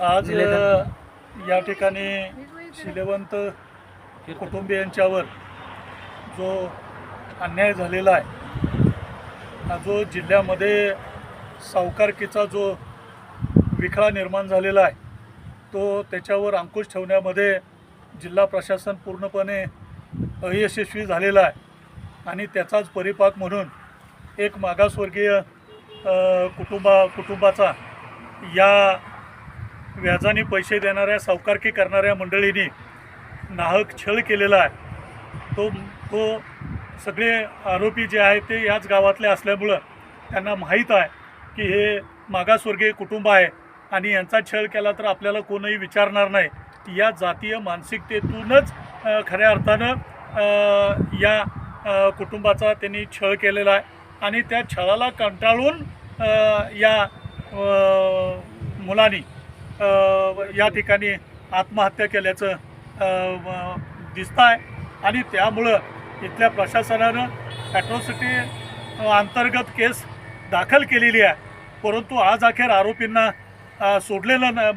आज या ठिकाणी शिलेवंत कुटुंबियांच्यावर जो अन्याय झालेला आहे हा जो जिल्ह्यामध्ये सावकारकीचा जो विखळा निर्माण झालेला आहे तो त्याच्यावर अंकुश ठेवण्यामध्ये जिल्हा प्रशासन पूर्णपणे अयशस्वी झालेला आहे. आणि त्याचाच परिपाक म्हणून एक मागासवर्गीय कुटुंबा कुटुंबाचा या व्याजाने पैसे देणाऱ्या सावकारकी करणाऱ्या मंडळींनी नाहक छळ केलेला आहे. तो तो सगळे आरोपी जे आहेत ते याच गावातले असल्यामुळं त्यांना माहीत आहे की हे मागासवर्गीय कुटुंब आहे आणि यांचा छळ केला तर आपल्याला कोणीही विचारणार नाही. या जातीय मानसिकतेतूनच खऱ्या अर्थानं या कुटुंबाचा त्यांनी छळ केलेला आहे. आणि त्या छळाला कंटाळून या मुलांनी या ठिकाणी आत्महत्या केल्याचं दिसतं आहे आणि त्यामुळं इथल्या प्रशासनानं ॲट्रॉसिटी अंतर्गत केस दाखल केलेली आहे. परंतु आज अखेर आरोपींना सोडलेलं न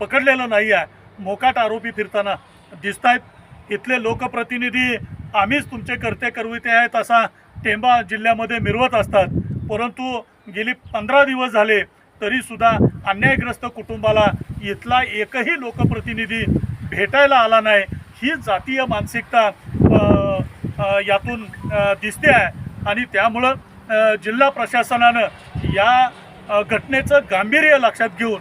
पकडलेलं नाही आहे मोकाट आरोपी फिरताना दिसत आहेत इथले लोकप्रतिनिधी आम्हीच तुमचे करते करविते आहेत असा टेंबा जिल्ह्यामध्ये मिरवत असतात. परंतु गेली पंधरा दिवस झाले तरीसुद्धा अन्यायग्रस्त कुटुंबाला इथला एकही लोकप्रतिनिधी भेटायला आला नाही. ही जातीय मानसिकता यातून दिसते आहे. आणि त्यामुळं जिल्हा प्रशासनानं या घटनेचं गांभीर्य लक्षात घेऊन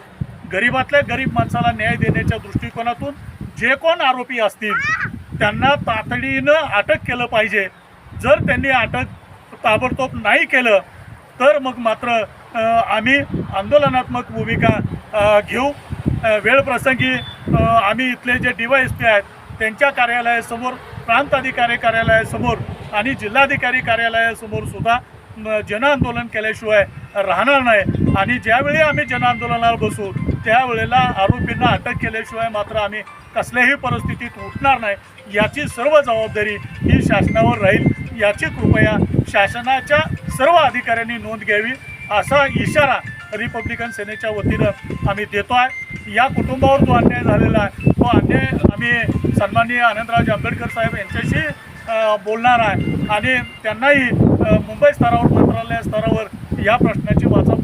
गरिबातल्या गरीब माणसाला न्याय देण्याच्या दृष्टिकोनातून जे कोण आरोपी असतील त्यांना तातडीनं अटक केलं पाहिजे. जर त्यांनी अटक ताबडतोब नाही केलं तर मग मात्र आम्ही आंदोलनात्मक भूमिका घेऊ. वेळप्रसंगी आम्ही इथले जे डी वाय एस पी आहेत त्यांच्या कार्यालयासमोर प्रांत अधिकारी कार्यालयासमोर आणि जिल्हाधिकारी कार्यालयासमोर सुद्धा जनआंदोलन केल्याशिवाय राहणार नाही. आणि ज्यावेळी आम्ही जनआंदोलनाला बसू त्यावेळेला आरोपींना अटक केल्याशिवाय मात्र आम्ही कसल्याही परिस्थितीत उठणार नाही. याची सर्व जबाबदारी ही शासनावर राहील. याची कृपया शासनाच्या सर्व अधिकाऱ्यांनी नोंद घ्यावी. असा इशारा रिपब्लिकन सेनेच्या वतीनं आम्ही देतो आहे या कुटुंबावर जो अन्याय झालेला आहे तो अन्याय आम्ही सन्माननीय आनंदराज आंबेडकर साहेब यांच्याशी बोलणार आहे. आणि त्यांनाही मुंबई स्तरावर मंत्रालय स्तरावर या प्रश्नाची वाचा